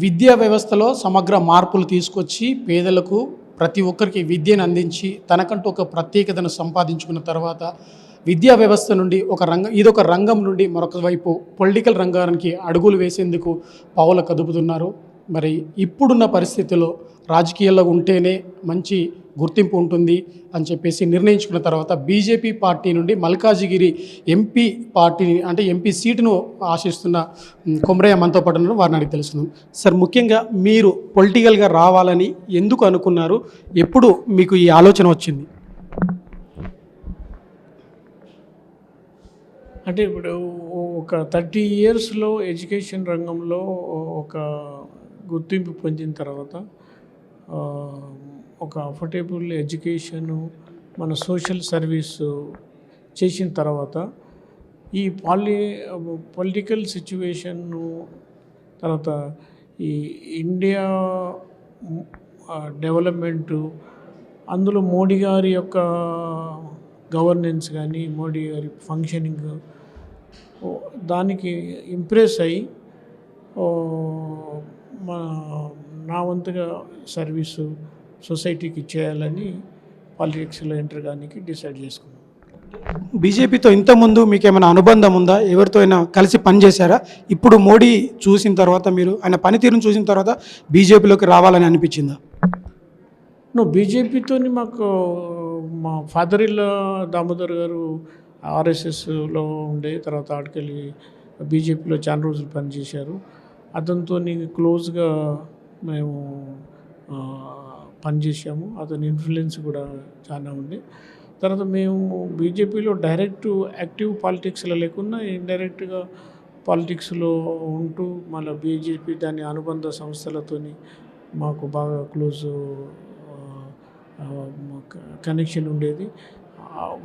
విద్యా వ్యవస్థలో సమగ్ర మార్పులు తీసుకొచ్చి పేదలకు ప్రతి ఒక్కరికి విద్యను అందించి తనకంటూ ఒక ప్రత్యేకతను సంపాదించుకున్న తర్వాత విద్యా వ్యవస్థ నుండి ఒక రంగం ఇదొక రంగం నుండి మరొక వైపు పొలిటికల్ రంగానికి అడుగులు వేసేందుకు పావుల కదుపుతున్నారు. మరి ఇప్పుడున్న పరిస్థితిలో రాజకీయాల్లో ఉంటేనే మంచి గుర్తింపు ఉంటుంది అని చెప్పేసి నిర్ణయించుకున్న తర్వాత బీజేపీ పార్టీ నుండి మల్కాజిగిరి ఎంపీ పార్టీని అంటే ఎంపీ సీటును ఆశిస్తున్న కొమరయ్య మనతో పాటు వారిని అడిగి తెలుసుకుందాం. సార్ ముఖ్యంగా మీరు పొలిటికల్గా రావాలని ఎందుకు అనుకున్నారు? ఎప్పుడు మీకు ఈ ఆలోచన వచ్చింది? అంటే ఇప్పుడు ఒక థర్టీ ఇయర్స్లో ఎడ్యుకేషన్ రంగంలో ఒక గుర్తింపు పొందిన తర్వాత ఒక అఫోర్డబుల్ ఎడ్యుకేషను మన సోషల్ సర్వీసు చేసిన తర్వాత ఈ పాలి పొలిటికల్ సిచ్యువేషన్ను తర్వాత ఈ ఇండియా డెవలప్మెంటు అందులో మోడీ గారి యొక్క గవర్నెన్స్ కానీ మోడీ గారి ఫంక్షనింగ్ దానికి ఇంప్రెస్ అయ్యి మా నా వంతుగా సర్వీసు సొసైటీకి చేయాలని పాలిటిక్స్లో ఎంటర్ కానీ డిసైడ్ చేసుకున్నాను బీజేపీతో ఇంతకుముందు మీకు ఏమైనా అనుబంధం ఉందా? ఎవరితో అయినా కలిసి పనిచేశారా ఇప్పుడు మోడీ చూసిన తర్వాత మీరు ఆయన పనితీరును చూసిన తర్వాత బీజేపీలోకి రావాలని అనిపించిందా? నువ్వు బీజేపీతోని మాకు మా ఫాదర్ ఇల్లా దామోదర్ గారు ఆర్ఎస్ఎస్లో ఉండే తర్వాత ఆడికెళ్ళి బీజేపీలో చాలా రోజులు పనిచేశారు. అతనితో క్లోజ్గా మేము పనిచేసాము అతని ఇన్ఫ్లుయెన్స్ కూడా చాలా ఉంది. తర్వాత మేము బీజేపీలో డైరెక్ట్ యాక్టివ్ పాలిటిక్స్లో లేకుండా ఇండైరెక్ట్గా పాలిటిక్స్లో ఉంటూ మళ్ళీ బీజేపీ దాని అనుబంధ సంస్థలతో మాకు బాగా క్లోజ్ కనెక్షన్ ఉండేది.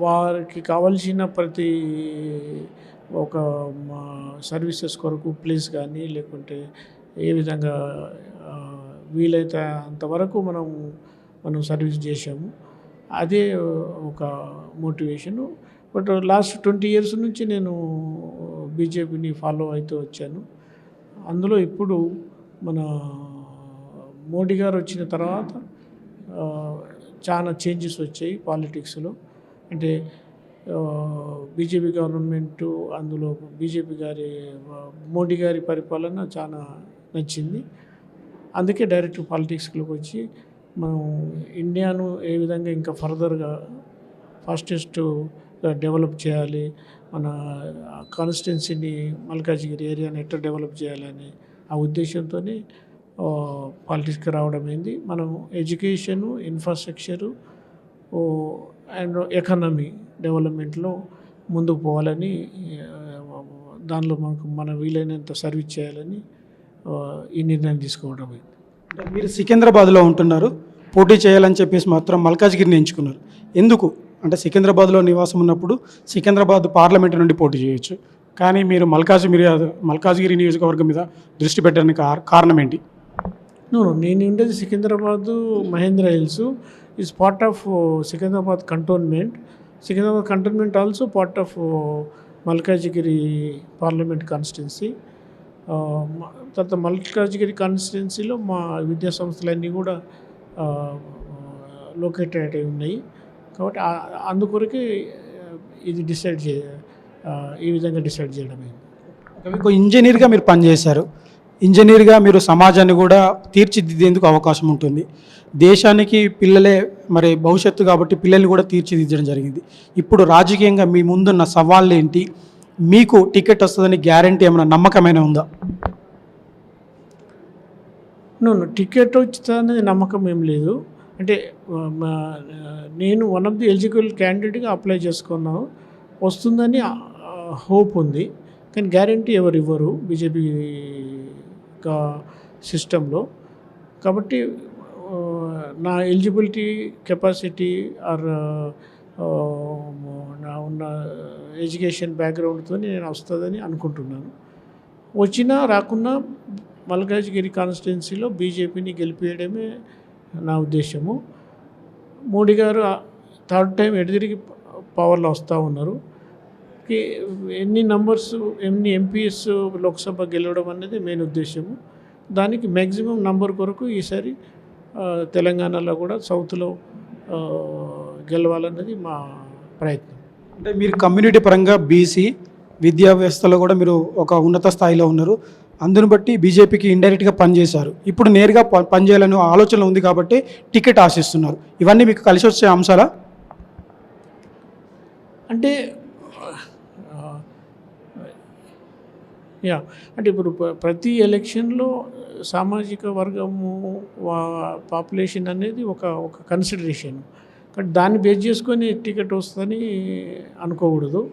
వారికి కావలసిన ప్రతి ఒక మా సర్వీసెస్ కొరకు ప్లేస్ కానీ లేకుంటే ఏ విధంగా వీలైతే అంతవరకు మనం మనం సర్వీస్ చేసాము అదే ఒక motivation. But last twenty years నుంచి నేను బీజేపీని ఫాలో అవుతూ వచ్చాను. అందులో ఇప్పుడు మన మోడీ గారు వచ్చిన తర్వాత చాలా చేంజెస్ వచ్చాయి పాలిటిక్స్లో. అంటే బీజేపీ గవర్నమెంట్ అందులో బీజేపీ గారి మోడీ గారి పరిపాలన చాలా నచ్చింది. అందుకే డైరెక్ట్ పాలిటిక్స్లోకి వచ్చి మనం ఇండియాను ఏ విధంగా ఇంకా ఫర్దర్గా ఫాస్టెస్ట్గా డెవలప్ చేయాలి మన కాన్స్టిట్యున్సీని మల్కాజిగిరి ఏరియాని ఎట్లా డెవలప్ చేయాలని ఆ ఉద్దేశంతోనే పాలిటిక్స్కి రావడం ఏంది మనం ఎడ్యుకేషను ఇన్ఫ్రాస్ట్రక్చరు అండ్ ఎకానమీ డెవలప్మెంట్లో ముందుకు పోవాలని దానిలో మనకు మన వీలైనంత సర్వీస్ చేయాలని ఈ నిర్ణయం తీసుకోవడం మీరు సికింద్రాబాద్లో ఉంటున్నారు పోటీ చేయాలని చెప్పేసి మాత్రం మల్కాజ్గిరిని ఎంచుకున్నారు. ఎందుకు? అంటే సికింద్రాబాద్లో నివాసం ఉన్నప్పుడు సికింద్రాబాద్ పార్లమెంట్ నుండి పోటీ చేయొచ్చు. కానీ మీరు మల్కాజ్గిరి మల్కాజ్గిరి నియోజకవర్గం మీద దృష్టి పెట్టడానికి కార- కారణం ఏంటి? నేను ఉండేది Secunderabad Mahendra hills. Is part of Secunderabad cantonment Secunderabad cantonment also part of Malkajgiri parliament constituency తర్వాత మల్కాజిగిరి కాన్స్టిట్యున్సీలో మా విద్యా సంస్థలన్నీ కూడా లొకేటెడ్ అయి ఉన్నాయి. కాబట్టి అందుకొరకే ఇది డిసైడ్ చే ఈ విధంగా డిసైడ్ చేయడం అయింది ఇంజనీర్గా మీరు పనిచేశారు. ఇంజనీర్గా మీరు సమాజాన్ని కూడా తీర్చిదిద్దేందుకు అవకాశం ఉంటుంది. దేశానికి పిల్లలే మరి భవిష్యత్తు కాబట్టి పిల్లల్ని కూడా తీర్చిదిద్దడం జరిగింది. ఇప్పుడు రాజకీయంగా మీ ముందున్న సవాళ్ళు ఏంటి? మీకు టికెట్ వస్తుందని గ్యారంటీ ఏమైనా నమ్మకమైన ఉందా? నన్ను టికెట్ వచ్చిందనేది నమ్మకం ఏం లేదు. అంటే నేను వన్ ఆఫ్ ది ఎలిజిబుల్ క్యాండిడేట్గా అప్లై చేసుకున్నాను. వస్తుందని హోప్ ఉంది. కానీ గ్యారంటీ ఎవరు ఇవ్వరు? బీజేపీ సిస్టంలో. కాబట్టి నా ఎలిజిబిలిటీ కెపాసిటీ ఆర్ నా ఉన్న ఎడ్యుకేషన్ బ్యాక్గ్రౌండ్తో నేను వస్తుందని అనుకుంటున్నాను. వచ్చినా రాకున్నా మల్కాజ్గిరి కాన్స్టిట్యున్సీలో బీజేపీని గెలిపేయడమే నా ఉద్దేశము. మోడీ గారు థర్డ్ టైం ఎడిదిరిగి పవర్లో వస్తూ ఉన్నారు. కి- ఎన్ని నంబర్స్ ఎన్ని ఎంపీఎస్ లోక్సభ గెలవడం అనేది మెయిన్ ఉద్దేశము. దానికి మ్యాక్సిమం నంబర్ కొరకు ఈసారి తెలంగాణలో కూడా సౌత్లో గెలవాలన్నది మా ప్రయత్నం. అంటే మీరు కమ్యూనిటీ పరంగా బీసీ విద్యా వ్యవస్థలో కూడా మీరు ఒక ఉన్నత స్థాయిలో ఉన్నారు. అందును బట్టి బీజేపీకి ఇండైరెక్ట్గా పనిచేశారు. ఇప్పుడు నేరుగా ప- పనిచేయాలని ఆలోచన ఉంది కాబట్టి టికెట్ ఆశిస్తున్నారు. ఇవన్నీ మీకు కలిసి వచ్చే అంశాలా? అంటే ఆ, యా. అంటే ఇప్పుడు ప్రతి ఎలక్షన్లో సామాజిక వర్గము వా- పాపులేషన్ అనేది ఒక ఒక కన్సిడరేషన్. కానీ దాన్ని బేస్ చేసుకొని టికెట్ వస్తుందని అనుకోకూడదు.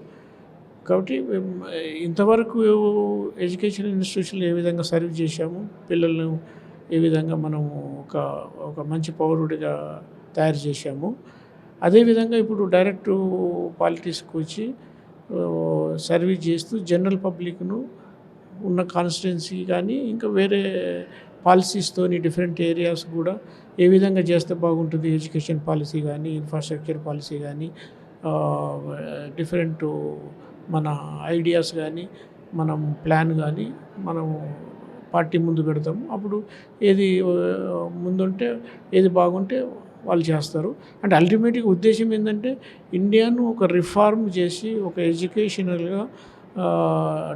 కాబట్టి ఇంతవరకు ఎడ్యుకేషన్ ఇన్స్టిట్యూషన్లు ఏ విధంగా సర్వ్ చేశాము పిల్లలను ఏ విధంగా మనం ఒక ఒక మంచి పౌరుడిగా తయారు చేశాము. అదేవిధంగా ఇప్పుడు డైరెక్ట్ పాలిటిక్స్కి వచ్చి సర్వీస్ చేస్తూ జనరల్ పబ్లిక్ను ఉన్న కాన్స్టిట్యున్సీ కానీ ఇంకా వేరే పాలసీస్తోని డిఫరెంట్ ఏరియాస్ కూడా ఏ విధంగా చేస్తే బాగుంటుంది ఎడ్యుకేషన్ పాలసీ కానీ ఇన్ఫ్రాస్ట్రక్చర్ పాలసీ కానీ డిఫరెంట్ మన ఐడియాస్ కానీ మనం ప్లాన్ కానీ మనం పార్టీ ముందు పెడతాము. అప్పుడు ఏది ముందుంటే ఏది బాగుంటే వాళ్ళు చేస్తారు. అంటే అల్టిమేట్గా ఉద్దేశం ఏంటంటే ఇండియాను ఒక రిఫార్మ్ చేసి ఒక ఎడ్యుకేషనల్గా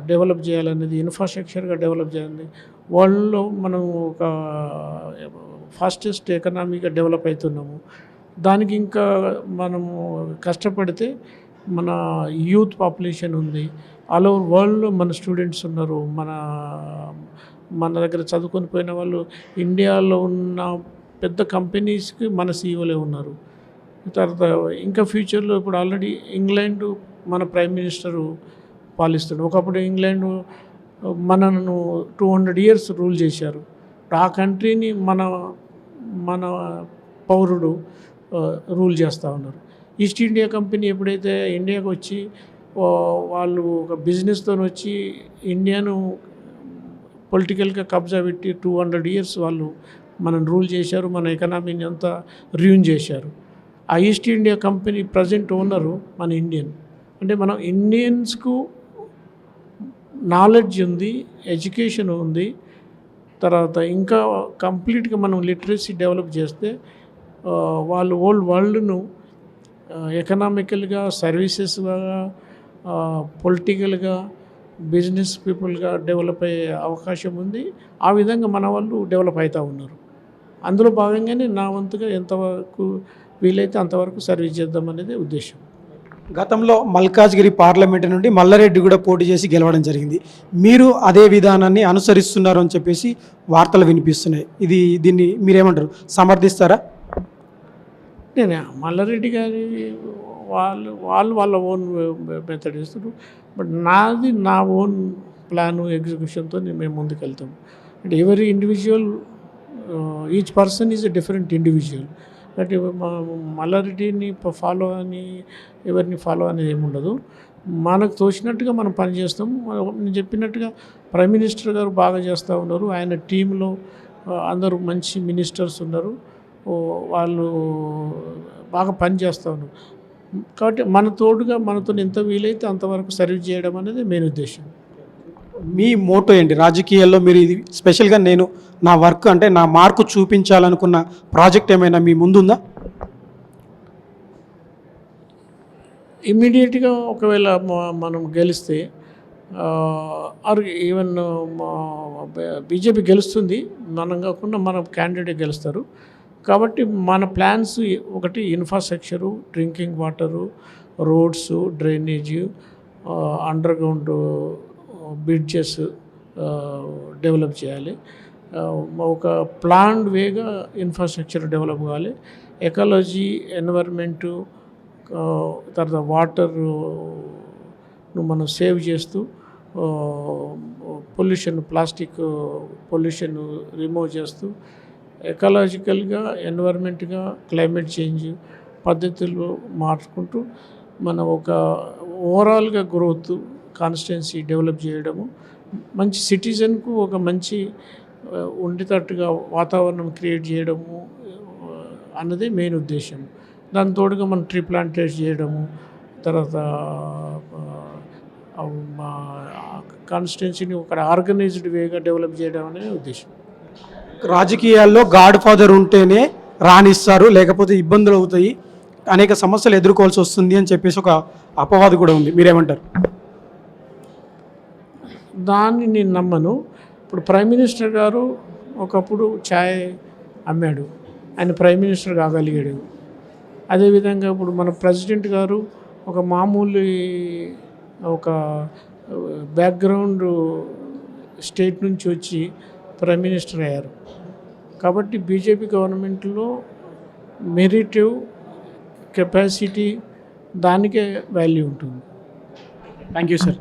డెవలప్ చేయాలనేది ఇన్ఫ్రాస్ట్రక్చర్గా డెవలప్ చేయాలని వరల్డ్లో మనం ఒక ఫాస్టెస్ట్ ఎకనామీగా డెవలప్ అవుతున్నాము. దానికి ఇంకా మనము కష్టపడితే మన యూత్ పాపులేషన్ ఉంది. ఆల్ ఓవర్ వరల్డ్లో మన స్టూడెంట్స్ ఉన్నారు. మన మన దగ్గర చదువుకొని పోయిన వాళ్ళు ఇండియాలో ఉన్న పెద్ద కంపెనీస్కి మన సీఈఓలే ఉన్నారు. తర్వాత ఇంకా ఫ్యూచర్లో ఇప్పుడు ఆల్రెడీ ఇంగ్లాండ్ మన ప్రైమ్ మినిస్టరు పాలిస్తాడు. ఒకప్పుడు ఇంగ్లాండ్ మనను టూ హండ్రెడ్ ఇయర్స్ రూల్ చేశారు. ఆ కంట్రీని మన మన పౌరుడు రూల్ చేస్తూ ఉన్నారు. ఈస్ట్ ఇండియా కంపెనీ ఎప్పుడైతే ఇండియాకి వచ్చి వాళ్ళు ఒక బిజినెస్తో వచ్చి ఇండియాను పొలిటికల్గా కబ్జా పెట్టి టూ హండ్రెడ్ ఇయర్స్ వాళ్ళు మనం రూల్ చేశారు. మన ఎకనామీని అంతా రియూన్ చేశారు. ఆ east India company present owner మన ఇండియన్ అంటే మనం ఇండియన్స్కు నాలెడ్జ్ ఉంది ఎడ్యుకేషన్ ఉంది. తర్వాత ఇంకా కంప్లీట్గా మనం లిటరసీ డెవలప్ చేస్తే వాళ్ళు ఓల్డ్ వరల్డ్ను ఎకనామికల్గా సర్వీసెస్గా పొలిటికల్గా బిజినెస్ పీపుల్గా డెవలప్ అయ్యే అవకాశం ఉంది. ఆ విధంగా మన వాళ్ళు డెవలప్ అవుతూ ఉన్నారు. అందులో భాగంగానే నా వంతుగా ఎంతవరకు వీలైతే అంతవరకు సర్వీస్ చేద్దామనేది ఉద్దేశం. గతంలో మల్కాజ్గిరి పార్లమెంట్ నుండి మల్లారెడ్డి కూడా పోటీ చేసి గెలవడం జరిగింది. మీరు అదే విధానాన్ని అనుసరిస్తున్నారు అని చెప్పేసి వార్తలు వినిపిస్తున్నాయి. ఇది దీన్ని మీరేమంటారు? సమర్థిస్తారా? నేను మల్లారెడ్డి గారి వాళ్ళు వాళ్ళు వాళ్ళ ఓన్ మెథడ్ ఇస్తారు బట్ నాది నా ఓన్ ప్లాను ఎగ్జిక్యూషన్తో మేము ముందుకెళ్తాం. అంటే ఎవరి individual each person is a different individual. But మల్లారెడ్డిని follow అని ఎవరిని ఫాలో అనేది ఏమి ఉండదు. మనకు తోచినట్టుగా మనం పని చేస్తాం. నేను చెప్పినట్టుగా ప్రైమ్ మినిస్టర్ గారు బాగా చేస్తూ ఉన్నారు. ఆయన టీంలో అందరూ మంచి మినిస్టర్స్ ఉన్నారు. వాళ్ళు బాగా పని చేస్తూ ఉన్నారు. కాబట్టి మన తోడుగా మనతో ఎంత వీలైతే అంతవరకు సర్వీస్ చేయడం అనేది మెయిన్ ఉద్దేశం. మీ మోటో ఏంటి? రాజకీయాల్లో మీరు ఇది స్పెషల్గా నేను నా వర్క్ అంటే నా మార్కు చూపించాలనుకున్న ప్రాజెక్ట్ ఏమైనా మీ ముందుందా? ఇమ్మీడియట్గా ఒకవేళ మనం గెలిస్తే ఆర్ ఈవెన్ బీజేపీ గెలుస్తుంది మనం కాకుండా మన క్యాండిడేట్ గెలుస్తారు. కాబట్టి మన ప్లాన్స్ ఒకటి infrastructure drinking water roads drainage underground bridges develop చేయాలి. ఒక ప్లాన్డ్ వేగా ఇన్ఫ్రాస్ట్రక్చర్ డెవలప్ కావాలి. ఎకాలజీ ఎన్వైర్మెంటు తర్వాత వాటర్ను మనం సేవ్ చేస్తూ పొల్యూషన్ ప్లాస్టిక్ పొల్యూషన్ రిమూవ్ చేస్తూ ఎకలాజికల్గా ఎన్వైర్న్మెంట్గా క్లైమేట్ చేంజ్ పద్ధతులు మార్చుకుంటూ మనం ఒక ఓవరాల్గా గ్రోత్ కాన్స్టిట్యున్సీ డెవలప్ చేయడము. మంచి సిటిజన్కు ఒక మంచి ఉండేటట్టుగా వాతావరణం క్రియేట్ చేయడము అన్నది అన్నదే మెయిన్ ఉద్దేశం. దాని తోడుగా మనం ట్రీ ప్లాంటేట్ చేయడము తర్వాత కాన్స్టిట్యున్సీని ఒక ఆర్గనైజ్డ్ వేగా డెవలప్ చేయడం అనే ఉద్దేశం. రాజకీయాల్లో గాడ్ ఫాదర్ ఉంటేనే రాణిస్తారు లేకపోతే ఇబ్బందులు అవుతాయి. అనేక సమస్యలు ఎదుర్కోవాల్సి వస్తుంది అని చెప్పేసి ఒక అపవాదు కూడా ఉంది. మీరేమంటారు? దాన్ని నేను నమ్మను. ఇప్పుడు ప్రైమ్ మినిస్టర్ గారు ఒకప్పుడు ఛాయ్ అమ్మాడు. ఆయన ప్రైమ్ మినిస్టర్ కాగలిగాడు. అదేవిధంగా ఇప్పుడు మన ప్రెసిడెంట్ గారు ఒక మామూలు ఒక బ్యాక్గ్రౌండ్ స్టేట్ నుంచి వచ్చి ప్రైమ్ మినిస్టర్ అయ్యారు. కాబట్టి బీజేపీ గవర్నమెంట్లో మెరిటివ్ కెపాసిటీ దానికే వాల్యూ ఉంటుంది. థ్యాంక్ యూ సార్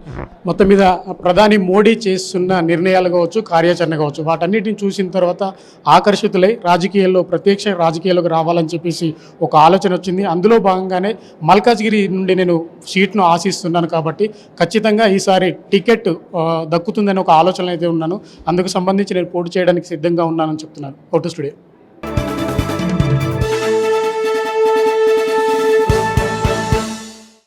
మొత్తం మీద ప్రధాని మోడీ చేస్తున్న నిర్ణయాలు కావచ్చు కార్యాచరణ కావచ్చు వాటన్నిటిని చూసిన తర్వాత ఆకర్షితులై రాజకీయాల్లో ప్రత్యక్ష రాజకీయాల్లోకి రావాలని చెప్పేసి ఒక ఆలోచన వచ్చింది. అందులో భాగంగానే మల్కాజ్గిరి నుండి నేను సీట్ను ఆశిస్తున్నాను కాబట్టి ఖచ్చితంగా ఈసారి టికెట్ దక్కుతుందని ఒక ఆలోచన అయితే ఉన్నాను. అందుకు సంబంధించి నేను పోటీ చేయడానికి సిద్ధంగా ఉన్నానని చెప్తున్నాను. Photo studio.